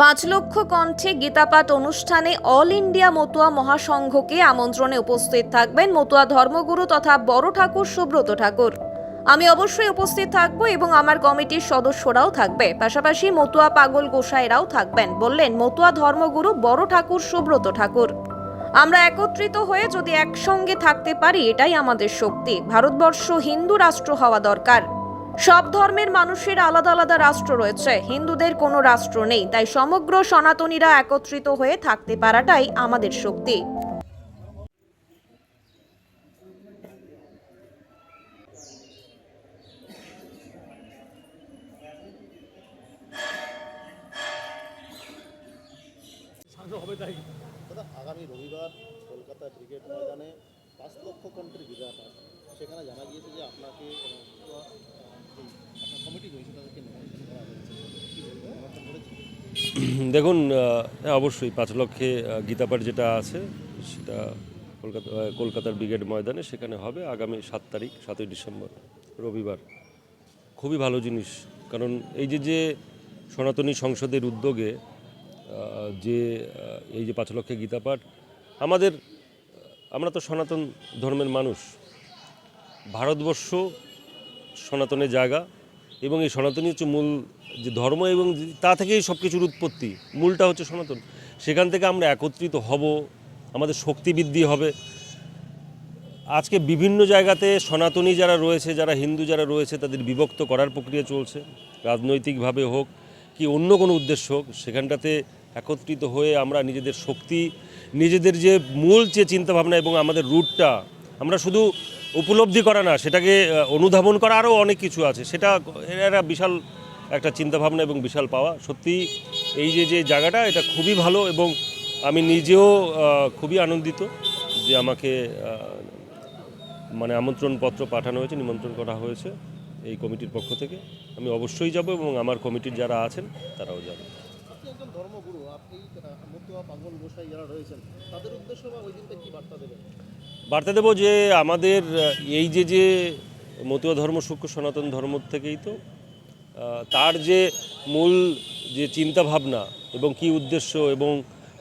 পাঁচ লক্ষ কণ্ঠে গীতাপাঠ অনুষ্ঠানে অল ইন্ডিয়া মতুয়া মহাসংঘকে আমন্ত্রণে উপস্থিত থাকবেন মতুয়া ধর্মগুরু তথা বড় ঠাকুর সুব্রত ঠাকুর। আমি অবশ্যই উপস্থিত থাকব এবং আমার কমিটির সদস্যরাও থাকবে। পাশাপাশি মতুয়া পাগল গোসাইরাও থাকবেন বললেন মতুয়া ধর্মগুরু বড় ঠাকুর সুব্রত ঠাকুর। আমরা একত্রিত হয়ে যদি একসঙ্গে থাকতে পারি, এটাই আমাদের শক্তি। ভারতবর্ষ হিন্দু রাষ্ট্র হওয়া দরকার। সব ধর্মের মানুষের আলাদা আলাদা রাষ্ট্র রয়েছে। হিন্দুদের কোনো রাষ্ট্র নেই, তাই সমগ্র সনাতনীরা একত্রিত হয়ে থাকতে পারাটাই আমাদের শক্তি। আগামী রবিবার কলকাতা ব্রিগেড ময়দানে পাঁচ লক্ষ বিরাট আছে সেখানে জানা গিয়েছে যে আপনাকে দেখুন হ্যাঁ অবশ্যই পাঁচ লক্ষে গীতাপাঠ যেটা আছে, সেটা কলকাতা কলকাতার ব্রিগেড ময়দানে, সেখানে হবে আগামী সাত তারিখ, সাতই ডিসেম্বর, রবিবার। খুবই ভালো জিনিস, কারণ এই যে যে সনাতনী সংসদের উদ্যোগে যে এই যে পাঁচ লক্ষে গীতাপাঠ, আমাদের, আমরা তো সনাতন ধর্মের মানুষ। ভারতবর্ষ সনাতনের জায়গা এবং এই সনাতনী হচ্ছে মূল যে ধর্ম এবং তা থেকেই সব কিছুর উৎপত্তি, মূলটা হচ্ছে সনাতন। সেখান থেকে আমরা একত্রিত হব, আমাদের শক্তি বৃদ্ধি হবে। আজকে বিভিন্ন জায়গাতে সনাতনী যারা রয়েছে, যারা হিন্দু যারা রয়েছে, তাদের বিভক্ত করার প্রক্রিয়া চলছে। রাজনৈতিকভাবে হোক কি অন্য কোনো উদ্দেশ্য হোক, সেখানটাতে একত্রিত হয়ে আমরা নিজেদের শক্তি, নিজেদের যে মূল যে চিন্তাভাবনা এবং আমাদের রুটটা আমরা শুধু উপলব্ধি করা না, সেটাকে অনুধাবন করা আরও অনেক কিছু আছে। সেটা এরা বিশাল একটা চিন্তাভাবনা এবং বিশাল পাওয়া। সত্যি, এই যে যে জায়গাটা, এটা খুবই ভালো এবং আমি নিজেও খুবই আনন্দিত যে আমাকে মানে আমন্ত্রণপত্র পাঠানো হয়েছে, নিমন্ত্রণ করা হয়েছে এই কমিটির পক্ষ থেকে। আমি অবশ্যই যাব এবং আমার কমিটির যারা আছেন, তারাও যাবে একজন ধর্মগুরু, আপনি মতুয়া পাগল গোসাই যারা রয়েছেন, তাদের উদ্দেশ্য বা ওই দিনটা কি বার্তা দেবেন? বার্তা দেবো যে আমাদের এই যে যে মতুয়া ধর্ম, সূক্ষ্ম সনাতন ধর্ম থেকেই তো তার যে মূল যে চিন্তাভাবনা এবং কি উদ্দেশ্য এবং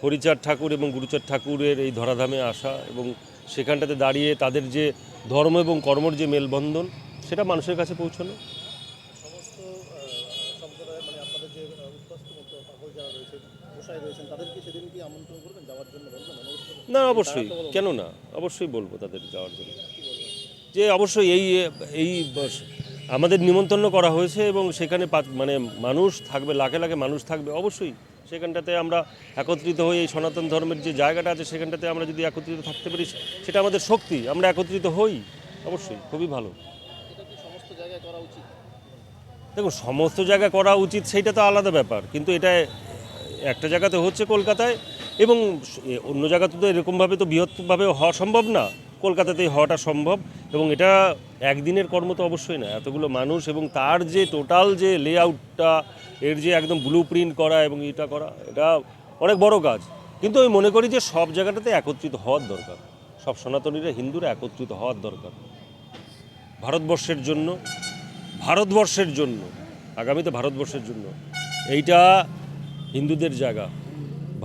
হরিচাঁদ ঠাকুর এবং গুরুচাঁদ ঠাকুরের এই ধরাধামে আসা এবং সেখানটাতে দাঁড়িয়ে তাদের যে ধর্ম এবং কর্মর যে মেলবন্ধন, সেটা মানুষের কাছে পৌঁছানো সমস্ত আহ, সম্প্রদায় মানে আপনাদের যে আহ, উদ্বাস্তু মতুয়া পাগল যারা রয়েছে গোসাই রয়েছেন তাদেরকে সেদিন কি আমন্ত্রণ করবেন যাওয়ার জন্য বলবেন অনুরোধ করবেন না অবশ্যই। কেন না? অবশ্যই বলব তাদের যাওয়ার জন্য। যে অবশ্যই এই এই আমাদের নিমন্ত্রণ করা হয়েছে এবং সেখানে মানে মানুষ থাকবে লাখে লাখে মানুষ থাকবে অবশ্যই। সেখানটাতে আমরা একত্রিত হয়ে এই সনাতন ধর্মের যে জায়গাটা আছে সেখানটাতে আমরা যদি একত্রিত থাকতে পারি সেটা আমাদের শক্তি। আমরা একত্রিত হই অবশ্যই। খুবই ভালো। দেখুন সমস্ত জায়গায় করা উচিত সেইটা তো আলাদা ব্যাপার। কিন্তু এটা একটা জায়গাতে হচ্ছে কলকাতায় এবং অন্য জায়গাতে তো এরকমভাবে তো বৃহৎভাবে হওয়া সম্ভব না। কলকাতাতেই হওয়াটা সম্ভব এবং এটা একদিনের কর্ম তো অবশ্যই না। এতগুলো মানুষ এবং তার যে টোটাল যে লেআউটটা এর যে একদম ব্লু প্রিন্ট করা এবং এটা করা, এটা অনেক বড় কাজ। কিন্তু আমি মনে করি যে সব জায়গাটাতে একত্রিত হওয়ার দরকার। সব সনাতনীরা, হিন্দুরা একত্রিত হওয়ার দরকার। ভারতবর্ষের জন্য ভারতবর্ষের জন্য, আগামীতে ভারতবর্ষের জন্য। এইটা হিন্দুদের জায়গা,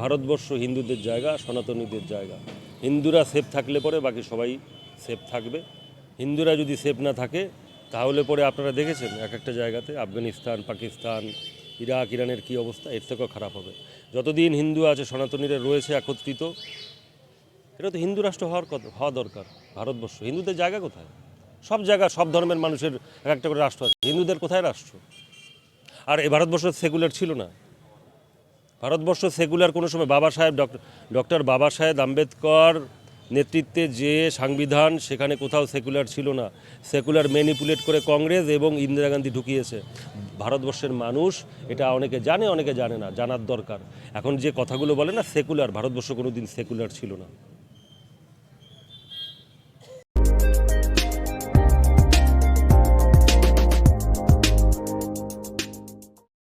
ভারতবর্ষ হিন্দুদের জায়গা, সনাতনীদের জায়গা। হিন্দুরা সেফ থাকলে পরে বাকি সবাই সেফ থাকবে। হিন্দুরা যদি সেফ না থাকে, তাহলে পরে আপনারা দেখেছেন এক একটা জায়গাতে আফগানিস্তান, পাকিস্তান, ইরাক, ইরানের কী অবস্থা, এর থেকেও খারাপ হবে। যতদিন হিন্দু আছে, সনাতনীরা রয়েছে একত্রিত এটা তো হিন্দু রাষ্ট্র হওয়ার কথা হওয়া দরকার, ভারতবর্ষ। হিন্দুদের জায়গা কোথায়? সব জায়গা, সব ধর্মের মানুষের এক একটা করে রাষ্ট্র আছে। হিন্দুদের কোথায় রাষ্ট্র? আর এই ভারতবর্ষ সেকুলার ছিল না। ভারতবর্ষ সেকুলার কোনো সময় বাবা সাহেব ডক্টর বাবা সাহেব আম্বেদকর নেতৃত্বে যে সাংবিধান, সেখানে কোথাও সেকুলার ছিল না। সেকুলার ম্যানিপুলেট করে কংগ্রেস এবং ইন্দিরা গান্ধী ঢুকিয়েছে। ভারতবর্ষের মানুষ এটা অনেকে জানে অনেকে জানে না, জানার দরকার। এখন যে কথাগুলো বলে না সেকুলার, ভারতবর্ষ কোনো দিন সেকুলার ছিল না।